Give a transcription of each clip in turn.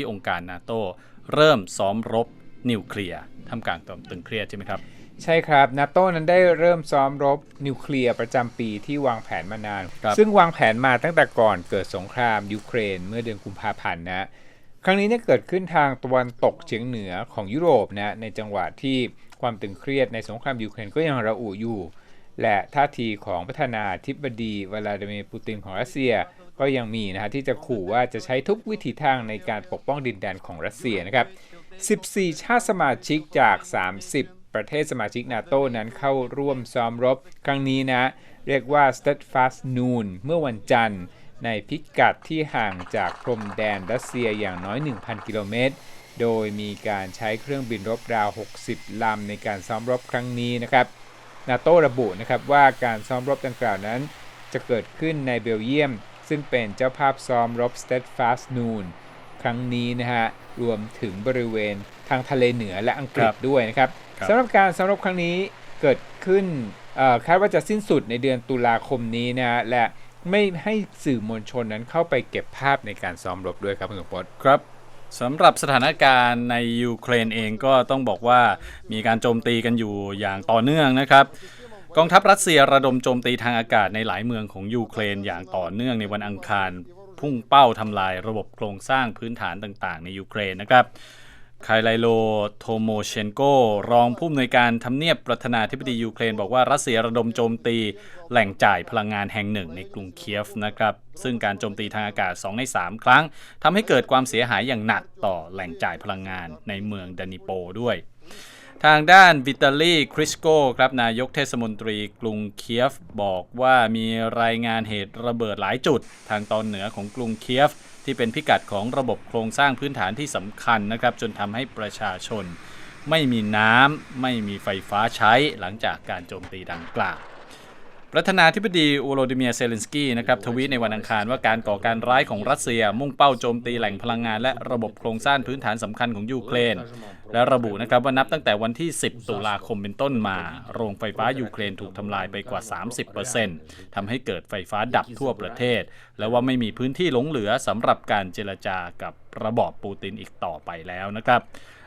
ที่องค์การนาโตเริ่มซ้อมรบนิวเคลียร์ทำกลางตึงเครียดใช่ไหมครับใช่ครับนาโต้นั้นได้เริ่มซ้อมรบนิวเคลียร์ประจำปีที่วางแผนมานานครับซึ่งวางแผนมาตั้งแต่ก่อนเกิดสงครามยูเครนเมื่อเดือนกุมภาพันธ์นะ ครั้งนี้เนี่ยเกิดขึ้นทางตะวันตกเฉียงเหนือของยุโรปนะในจังหวะที่ความตึงเครียดในสงครามยูเครนก็ยังระอุอยู่ และท่าทีของประธานาธิบดีวลาดิเมียร์ปูตินของรัสเซีย ก็ยังมีนะฮะที่จะขู่ว่าจะใช้ทุกวิถีทางในการปกป้องดินแดนของรัสเซียนะครับ 14 ชาติสมาชิกจาก 30 ประเทศสมาชิกนาโตนั้นเข้าร่วมซ้อมรบ ครั้งนี้นะ เรียกว่า Steadfast Noon เมื่อวันจันทร์ ในพิกัดที่ห่างจากพรมแดนรัสเซียอย่างน้อย 1,000 กิโลเมตร โดยมีการใช้เครื่องบินรบราว 60 ลำในการซ้อมรบครั้งนี้นะครับ นาโตระบุนะครับว่าการซ้อมรบดังกล่าวนั้น จะเกิดขึ้นในเบลเยียม ซึ่งเป็นเจ้าภาพซ้อมรบ Steadfast Noon ครั้งนี้นะฮะ รวมถึงบริเวณทางทะเลเหนือและอังกฤคษรับด้วยนะครับครับสำหรับการซ้อมรบครั้งนี้เกิดขึ้นเอ่อคาดว่าจะสิ้นสุดในเดือนตุลาคมนี้นะฮะและไม่ให้สื่อมวลชนนั้นเข้าไปเก็บภาพในการซ้อมรบด้วยครับคุณสมพศครับสำหรับสถานการณ์ในยูเครนเองก็ต้องบอกว่ามีการโจมตีกันอยู่อย่างต่อเนื่องนะครับ กองทัพรัสเซียระดมโจมตีทางอากาศในหลายเมืองของยูเครนอย่างต่อเนื่องในวันอังคาร พุ่งเป้าทำลายระบบโครงสร้างพื้นฐานต่างๆ ในยูเครนนะครับไคไลโลโทโมเชนโก รองผู้อำนวยการทำเนียบประธานาธิบดียูเครน บอกว่ารัสเซียระดมโจมตีแหล่งจ่ายพลังงานแห่งหนึ่งในกรุงเคียฟนะครับ ซึ่งการโจมตีทางอากาศ 2 ใน 3 ครั้งทำให้เกิดความเสียหายอย่างหนักต่อแหล่งจ่ายพลังงานในเมืองดานิโปด้วย ทางด้านวิตาลีคริสโกครับนายกเทศมนตรีกรุงเคียฟ บอกว่ามีรายงานเหตุระเบิดหลายจุด ทางตอนเหนือของกรุงเคียฟ ที่เป็นพิกัดของระบบโครงสร้างพื้นฐานที่สำคัญนะครับ จนทำให้ประชาชน ไม่มีน้ำไม่มีไฟฟ้าใช้หลังจากการโจมตีดังกล่าวประธานาธิบดีโวโลดิเมียเซเลนสกี้นะครับทวีตในวันอังคารว่าการก่อการร้ายของรัสเซียมุ่งเป้าโจมตีแหล่งพลังงานและระบบโครงสร้างพื้นฐานสำคัญของยูเครน และระบุนะครับว่านับตั้งแต่วันที่ 10 ตุลาคมเป็นต้นมา โรงไฟฟ้ายูเครนถูกทำลายไปกว่า 30%ทำให้เกิดไฟฟ้าดับทั่วประเทศ และว่าไม่มีพื้นที่หลงเหลือสำหรับการเจรจากับระบอบปูตินอีกต่อไปแล้วนะครับ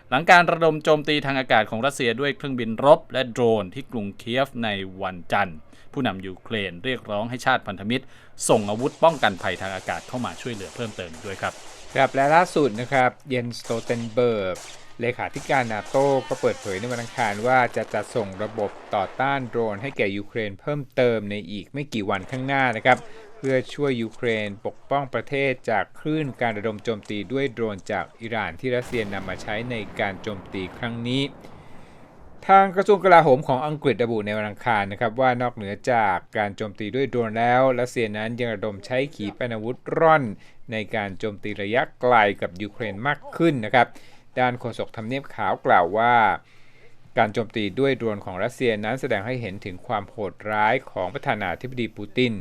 หลังการระดมโจมตีทางอากาศของรัสเซียด้วยเครื่องบินรบ และโดรนที่กรุงเคียฟในวันจันทร์ ผู้นำยูเครนเรียกร้องให้ชาติพันธมิตร ส่งอาวุธป้องกันภัยทางอากาศเข้ามาช่วยเหลือเพิ่มเติมด้วยครับ ครับและล่าสุดนะครับเยนสโตเทนเบิร์ก เลขาธิการนาโต้ก็เปิดเผยในวันอังคารว่าจะจัดส่งระบบต่อต้านโดรนให้แก่ยูเครนเพิ่มเติมในอีกไม่กี่วันข้างหน้านะครับ เพื่อช่วยยูเครนปกป้องประเทศจากคลื่นการระดมโจมตีด้วยโดรนจากอิหร่านที่รัสเซียนำมาใช้ในการโจมตีครั้งนี้ ทางกระทรวงกลาโหมของอังกฤษระบุในวันอังคารนะครับว่านอกเหนือจากการโจมตีด้วยโดรนแล้วรัสเซียนั้นยังระดมใช้ขีปนาวุธร่อน ในการโจมตีระยะไกลกับยูเครนมากขึ้นนะครับ ด้านโฆษกทำเนียบขาวกล่าวว่า การโจมตีด้วยโดรนของรัสเซียนั้นแสดงให้เห็นถึงความโหดร้ายของประธานาธิบดีปูติน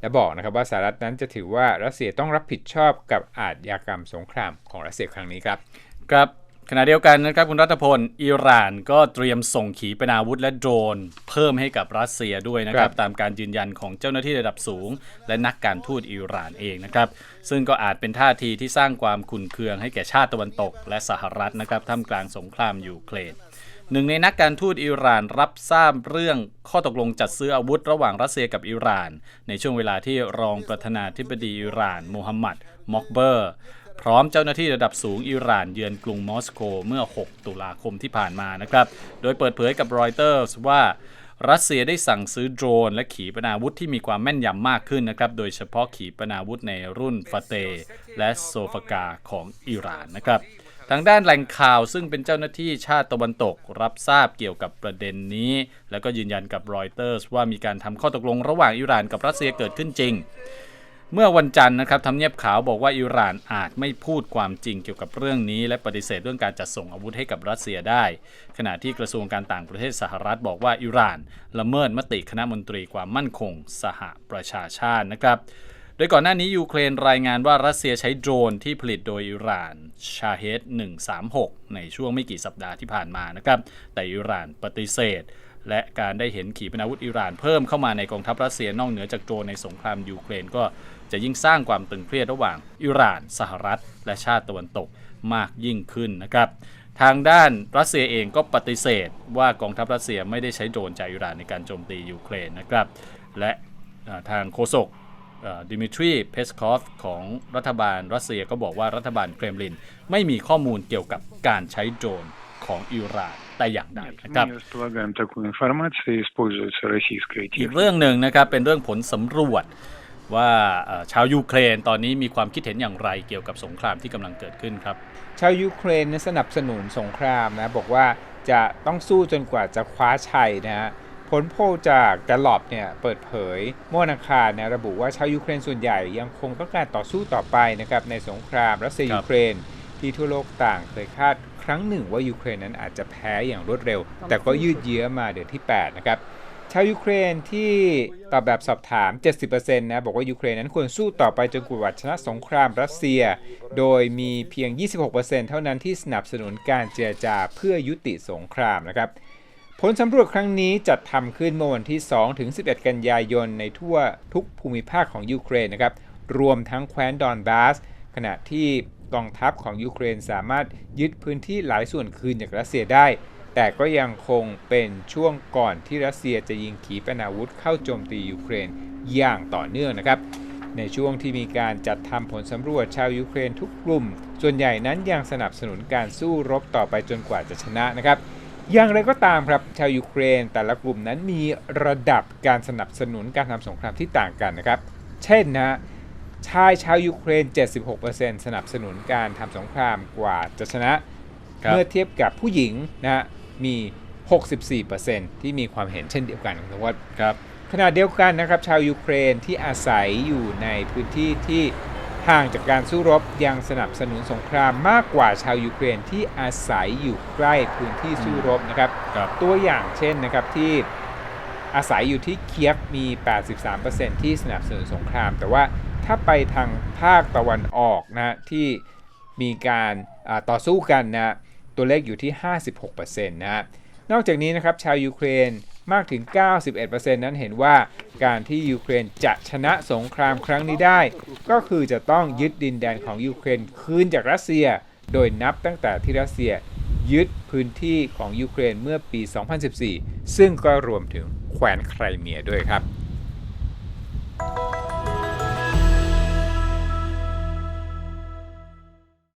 และบอกนะครับว่าสหรัฐนั้นจะถือว่ารัสเซียต้องรับผิดชอบกับอาชญากรรมสงครามของรัสเซียครั้งนี้ครับ ครับ ขณะเดียวกันนะครับคุณรัฐพลอิหร่านก็เตรียมส่งขีปนาวุธและโดรน เพิ่มให้กับรัสเซียด้วยนะครับครับตามการยืนยันของเจ้าหน้าที่ระดับสูง และนักการทูตอิหร่านเองนะครับซึ่งก็อาจเป็นท่าทีที่สร้างความขุ่นเคืองให้แก่ชาติตะวันตก และสหรัฐนะครับท่ามกลางสงครามยูเครนหนึ่งในนักการทูตอิหร่านรับทราบเรื่องข้อตกลงจัดซื้ออาวุธระหว่างรัสเซียกับอิหร่าน ในช่วงเวลาที่รองประธานาธิบดีอิหร่านโมฮัมหมัดมอกเบอร์ พร้อมเจ้าหน้าที่ระดับสูงอิหร่านเยือนกรุงมอสโกเมื่อ 6 ตุลาคมที่ผ่านมานะครับ โดยเปิดเผยกับรอยเตอร์สว่ารัสเซียได้สั่งซื้อโดรน และขีปนาวุธที่มีความแม่นยำมากขึ้นนะครับ โดยเฉพาะขีปนาวุธในรุ่นฟาเต และโซฟากาของอิหร่านนะครับ ทางด้านแหล่งข่าวซึ่งเป็นเจ้าหน้าที่ชาติตะวันตกรับทราบเกี่ยวกับประเด็นนี้ แล้วก็ยืนยันกับรอยเตอร์สว่ามีการทำข้อตกลงระหว่างอิหร่านกับรัสเซียเกิดขึ้นจริง เมื่อวันจันทร์นะครับทำเนียบขาวบอกว่าอิหร่านอาจไม่พูดความจริงเกี่ยวกับเรื่องนี้ และปฏิเสธเรื่องการจัดส่งอาวุธให้กับรัสเซียได้ ขณะที่กระทรวงการต่างประเทศสหรัฐบอกว่าอิหร่าน ละเมิดมติคณะมนตรีความมั่นคง สหประชาชาตินะครับ โดยก่อนหน้านี้ยูเครนรายงานว่ารัสเซียใช้โดรนที่ผลิตโดยอิหร่านชาเฮด136 ในช่วงไม่กี่สัปดาห์ที่ผ่านมานะครับ แต่อิหร่านปฏิเสธ และการได้เห็นขีปนาวุธอิหร่านเพิ่มเข้ามาในกองทัพรัสเซียนอกเหนือจากโดในสงครามยูเครนก็จะยิ่งสร้างความตึงเครียดระหว่างอิหร่าน สหรัฐ และชาติตะวันตกมากยิ่งขึ้นนะครับ ทางด้านรัสเซียเองก็ปฏิเสธว่ากองทัพรัสเซียไม่ได้ใช้โดรนจากอิหร่านในการโจมตียูเครนนะครับ และทางโฆษกดิมิทรีเพสคอฟของรัฐบาลรัสเซียก็บอกว่ารัฐบาลเครมลิน ไม่มีข้อมูลเกี่ยวกับการใช้โดรนของอิหร่าน แต่อย่างใดนะครับอีกเรื่องหนึ่งนะครับเป็นเรื่องผลสำรวจว่าชาวยูเครนตอนนี้มีความคิดเห็นอย่างไรเกี่ยวกับสงครามที่กำลังเกิดขึ้นครับ ชาวยูเครนสนับสนุนสงครามนะบอกว่าจะต้องสู้จนกว่าจะคว้าชัยนะฮะผลโพลจากดลอบเนี่ยเปิดเผยเมื่อวันคารนะระบุว่าชาวยูเครนส่วนใหญ่ยังคงต้องการต่อสู้ต่อไปนะครับในสงครามรัสเซียยูเครนที่ทั่วโลกต่างเคยคาด ครั้งหนึ่งว่ายูเครนนั้นอาจจะแพ้อย่างรวดเร็ว แต่ก็ยืดเยื้อมาเดือนที่ 8 นะครับชาวยูเครนที่ตอบแบบสอบถาม 70%นะบอกว่ายูเครนนั้นควรสู้ต่อไปจนกว่าจะชนะสงครามรัสเซีย โดยมีเพียง 26%เท่านั้นที่สนับสนุนการเจรจาเพื่อยุติสงครามนะครับผลสำรวจครั้งนี้จัดทำขึ้นเมื่อวันที่ 2 ถึง 11 กันยายนในทั่วทุกภูมิภาคของยูเครนนะครับรวมทั้งแคว้นดอนบาส ขณะที่ กองทัพของยูเครนสามารถยึดพื้นที่หลายส่วนคืนจากรัสเซียได้ แต่ก็ยังคงเป็นช่วงก่อนที่รัสเซียจะยิงขีปนาวุธเข้าโจมตียูเครนอย่างต่อเนื่องนะครับ ในช่วงที่มีการจัดทำผลสำรวจชาวยูเครนทุกกลุ่ม ส่วนใหญ่นั้นยังสนับสนุนการสู้รบต่อไปจนกว่าจะชนะนะครับอย่างไรก็ตามครับชาวยูเครนแต่ละกลุ่มนั้นมีระดับการสนับสนุนการทำสงครามที่ต่างกันนะครับ เช่นนะฮะ ชายชาวยูเครน 76%สนับสนุนการทำสงครามกว่าจะชนะครับเมื่อเทียบกับผู้หญิงนะฮะมี 64%ที่มีความเห็นเช่นเดียวกันครับว่าครับขณะเดียวกันนะครับชาวยูเครนที่อาศัยอยู่ในพื้นที่ที่ห่างจากการสู้รบยังสนับสนุนสงครามมากกว่าชาวยูเครนที่อาศัยอยู่ใกล้พื้นที่สู้รบนะครับครับตัวอย่างเช่นนะครับที่อาศัยอยู่ที่เคียฟมี 83%ที่สนับสนุนสงคราม แต่ว่า ถ้าไปทางภาคตะวันออกนะที่มีการต่อสู้กันนะตัวเลขอยู่ที่ 56%นะฮะนอกจากนี้นะครับชาวยูเครนมากถึง 91%นั้นเห็นว่าการที่ยูเครนจะชนะสงครามครั้งนี้ได้ ก็คือจะต้องยึดดินแดนของยูเครนคืนจากรัสเซีย โดยนับตั้งแต่ที่รัสเซียยึดพื้นที่ของยูเครนเมื่อปี 2014 ซึ่งก็รวมถึงแคว้นไครเมียด้วยครับ